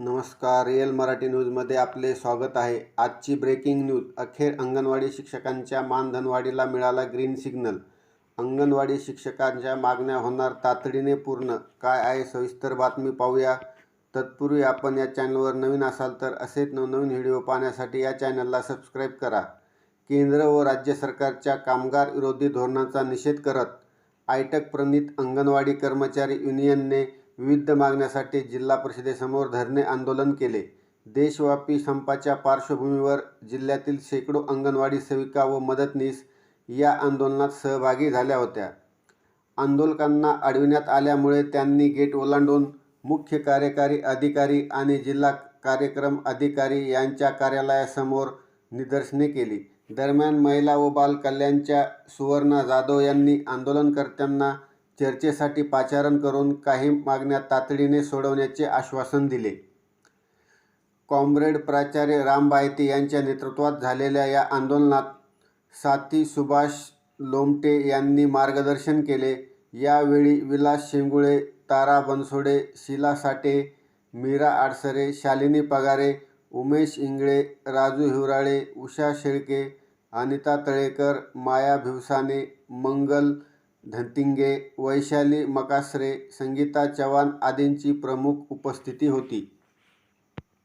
नमस्कार रिअल मराठी न्यूजमध्ये आपले स्वागत आहे. आजची ब्रेकिंग न्यूज अखेर अंगणवाडी शिक्षकांच्या मानधनवाढीला मिळाला ग्रीन सिग्नल अंगणवाडी शिक्षकांच्या मागण्या होणार तातडीने पूर्ण. काय आहे सविस्तर बातमी पाहूया. तत्पूर्वी आपण या चॅनलवर नवीन असाल तर असेच नवनवीन व्हिडिओ पाहण्यासाठी या चॅनलला सबस्क्राईब करा. केंद्र व राज्य सरकारच्या कामगार विरोधी धोरणाचा निषेध करत आयटक प्रणित अंगणवाडी कर्मचारी युनियनने विविध मागण्यासाठी जिल्हा परिषदेसमोर धरणे आंदोलन केले. देशव्यापी संपाच्या पार्श्वभूमीवर जिल्ह्यातील शेकडो अंगणवाडी सेविका व मदतनीस या आंदोलनात सहभागी झाल्या होत्या. आंदोलकांना अडविण्यात आल्यामुळे त्यांनी गेट ओलांडून मुख्य कार्यकारी अधिकारी आणि जिल्हा कार्यक्रम अधिकारी यांच्या कार्यालयासमोर निदर्शने केली. दरम्यान महिला व बालकल्याणच्या सुवर्णा जाधव यांनी आंदोलनकर्त्यांना चर्चेसाठी पाचारण करून काही मागण्या तातडीने सोडवण्याचे आश्वासन दिले. कॉम्रेड प्राचार्य राम बायते यांच्या नेतृत्वात झालेल्या या आंदोलनात साथी सुभाष लोमटे यांनी मार्गदर्शन केले. यावेळी विलास शेंगुळे तारा बनसोडे शिला साठे मीरा आडसरे शालिनी पगारे उमेश इंगळे राजू हिवराळे उषा शेळके अनिता तळेकर माया भिवसाने मंगल धतिंगे वैशाली मकासरे संगीता चव्हाण आदींची प्रमुख उपस्थिती होती.